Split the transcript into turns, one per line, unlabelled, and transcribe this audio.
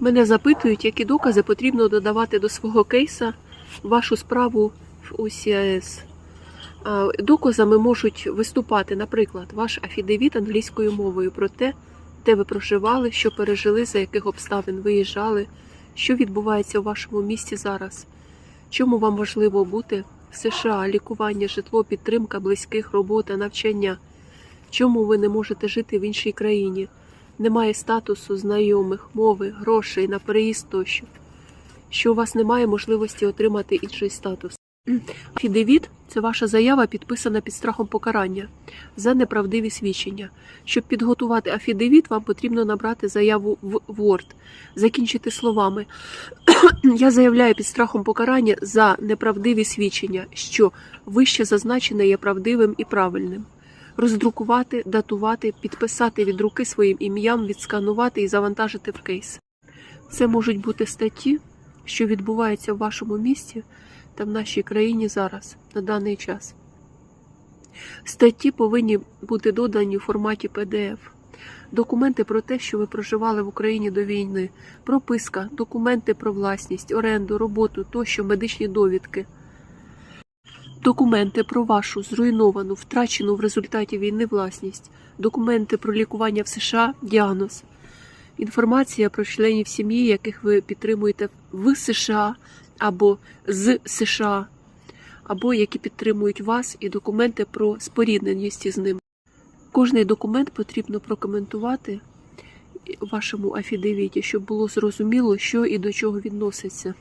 Мене запитують, які докази потрібно додавати до свого кейса вашу справу в УСІАС. А, Доказами можуть виступати, наприклад, ваш афідевіт англійською мовою про те, де ви проживали, що пережили, за яких обставин виїжджали, що відбувається у вашому місті зараз, чому вам важливо бути в США, лікування, житло, підтримка близьких, робота, навчання, чому ви не можете жити в іншій країні, немає статусу, знайомих, мови, грошей на переїзд тощо, що у вас немає можливості отримати інший статус. Фідевіт це ваша заява, підписана під страхом покарання за неправдиві свідчення. Щоб підготувати афідевіт, вам потрібно набрати заяву в Word, закінчити словами. Я заявляю під страхом покарання за неправдиві свідчення, що вище зазначене є правдивим і правильним. Роздрукувати, датувати, підписати від руки своїм ім'ям, відсканувати і завантажити в кейс. Це можуть бути статті, що відбуваються в вашому місті та в нашій країні зараз, на даний час. Статті повинні бути додані у форматі PDF. Документи про те, що ви проживали в Україні до війни, прописка, документи про власність, оренду, роботу тощо, медичні довідки. Документи про вашу зруйновану, втрачену в результаті війни власність, документи про лікування в США, діагноз, інформація про членів сім'ї, яких ви підтримуєте в США або з США, або які підтримують вас, і документи про спорідненість із ними. Кожний документ потрібно прокоментувати вашому афідевіті, щоб було зрозуміло, що і до чого відноситься.